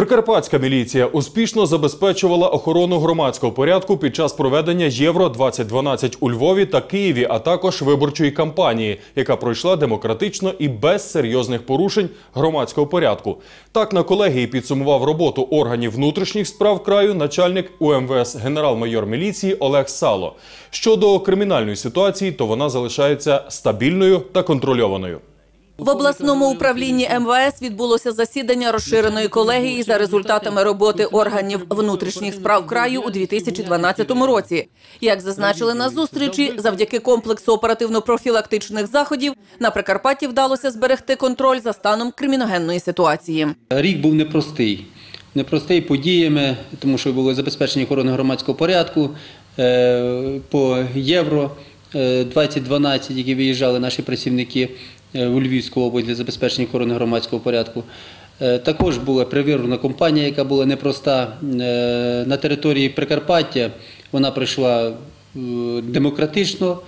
Прикарпатська міліція успішно забезпечувала охорону громадського порядку під час проведення Євро 2012 у Львові та Києві, а також виборчої кампанії, яка пройшла демократично і без серйозних порушень громадського порядку. Так на колегії підсумував роботу органів внутрішніх справ краю начальник УМВС генерал-майор міліції Олег Сало. Щодо кримінальної ситуації, то вона залишається стабільною та контрольованою. В обласному управлінні МВС відбулося засідання розширеної колегії за результатами роботи органів внутрішніх справ краю у 2012 році. Як зазначили на зустрічі, завдяки комплексу оперативно-профілактичних заходів на Прикарпатті вдалося зберегти контроль за станом криміногенної ситуації. Рік був непростий. Непростий подіями, тому що було забезпечення охорони громадського порядку е, по євро е, 2012, які виїжджали наші працівники е, у Львівську область для забезпечення охорони громадського порядку. Е, Також була привірена компанія, яка була непроста Е, на території Прикарпаття. Вона прийшла е, демократично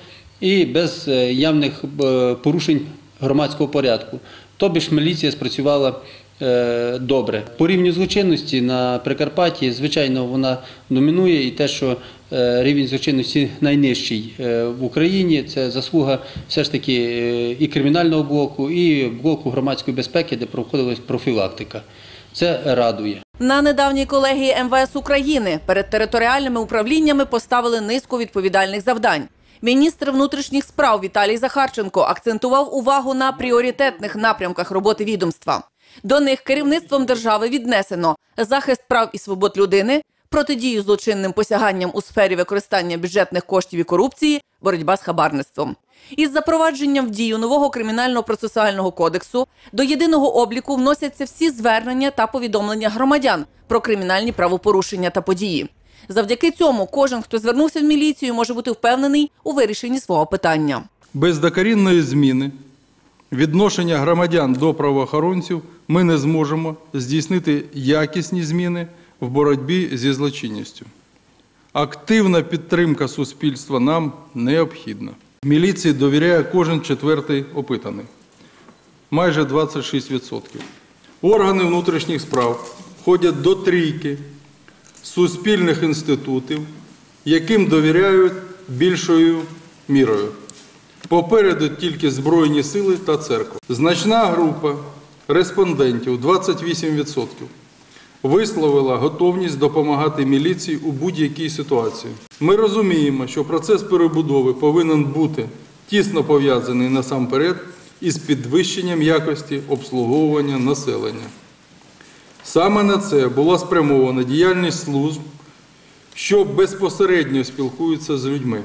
і без е, явних е, порушень громадського порядку. Тобі ж міліція спрацювала е, добре. По рівню злочинності на Прикарпатті, звичайно, вона домінує і те, що е, рівень злочинності найнижчий е, в Україні, це заслуга все ж таки е, і кримінального блоку, і блоку громадської безпеки, де проходилась профілактика. Це радує. На недавній колегії МВС України перед територіальними управліннями поставили низку відповідальних завдань. Міністр внутрішніх справ Віталій Захарченко акцентував увагу на пріоритетних напрямках роботи відомства. До них керівництвом держави віднесено захист прав і свобод людини, протидію злочинним посяганням у сфері використання бюджетних коштів і корупції, боротьба з хабарництвом. Із запровадженням в дію нового кримінально-процесуального кодексу до єдиного обліку вносяться всі звернення та повідомлення громадян про кримінальні правопорушення та події. Завдяки цьому кожен, хто звернувся в міліцію, може бути впевнений у вирішенні свого питання. Без докорінної зміни відношення громадян до правоохоронців ми не зможемо здійснити якісні зміни в боротьбі зі злочинністю. Активна підтримка суспільства нам необхідна. Міліції довіряє кожен четвертий опитаний, майже 26%. Органи внутрішніх справ входять до трійки суспільних інститутів, яким довіряють більшою мірою. Попереду тільки Збройні сили та церква. Значна група респондентів 28% висловила готовність допомагати міліції у будь-якій ситуації. Ми розуміємо, що процес перебудови повинен бути тісно пов'язаний насамперед із підвищенням якості обслуговування населення. Саме на це була спрямована діяльність служб, що безпосередньо спілкуються з людьми.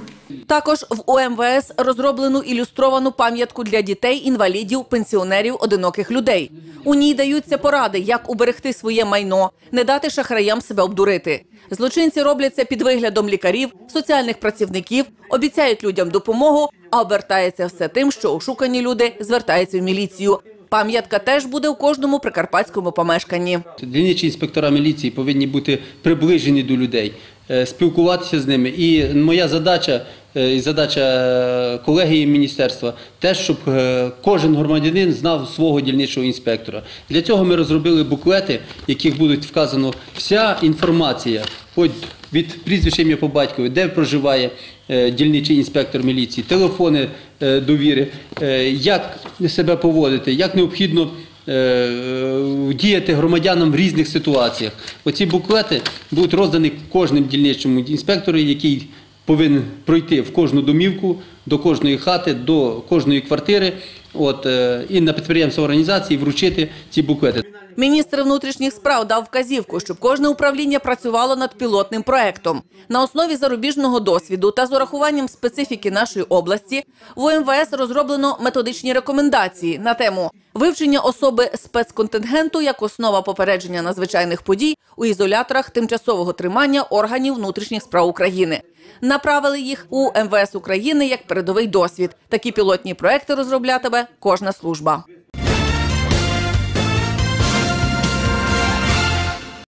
Також в ОМВС розроблено ілюстровану пам'ятку для дітей, інвалідів, пенсіонерів, одиноких людей. У ній даються поради, як уберегти своє майно, не дати шахраям себе обдурити. Злочинці роблять це під виглядом лікарів, соціальних працівників, обіцяють людям допомогу, а обертається все тим, що ошукані люди звертаються в міліцію. Пам'ятка теж буде у кожному прикарпатському помешканні. Дільничі інспектора міліції повинні бути приближені до людей, спілкуватися з ними. І моя задача е, і задача е, колегії міністерства теж, щоб е, кожен громадянин знав свого дільничого інспектора. Для цього ми розробили буклети, в яких буде вказано вся інформація, від прізвища ім'я по батькові, де проживає е, дільничий інспектор міліції, телефони е, довіри, е, як себе поводити, як необхідно е, діяти громадянам в різних ситуаціях. Оці буклети будуть роздані кожним дільничому інспектору, який повинен пройти в кожну домівку, до кожної хати, до кожної квартири, от, е, і на підприємства організації вручити ці буклети. Міністр внутрішніх справ дав вказівку, щоб кожне управління працювало над пілотним проектом. На основі зарубіжного досвіду та з урахуванням специфіки нашої області в УМВС розроблено методичні рекомендації на тему вивчення особи спецконтингенту як основа попередження надзвичайних подій у ізоляторах тимчасового тримання органів внутрішніх справ України. Направили їх у МВС України як передовий досвід. Такі пілотні проекти розроблятиме кожна служба.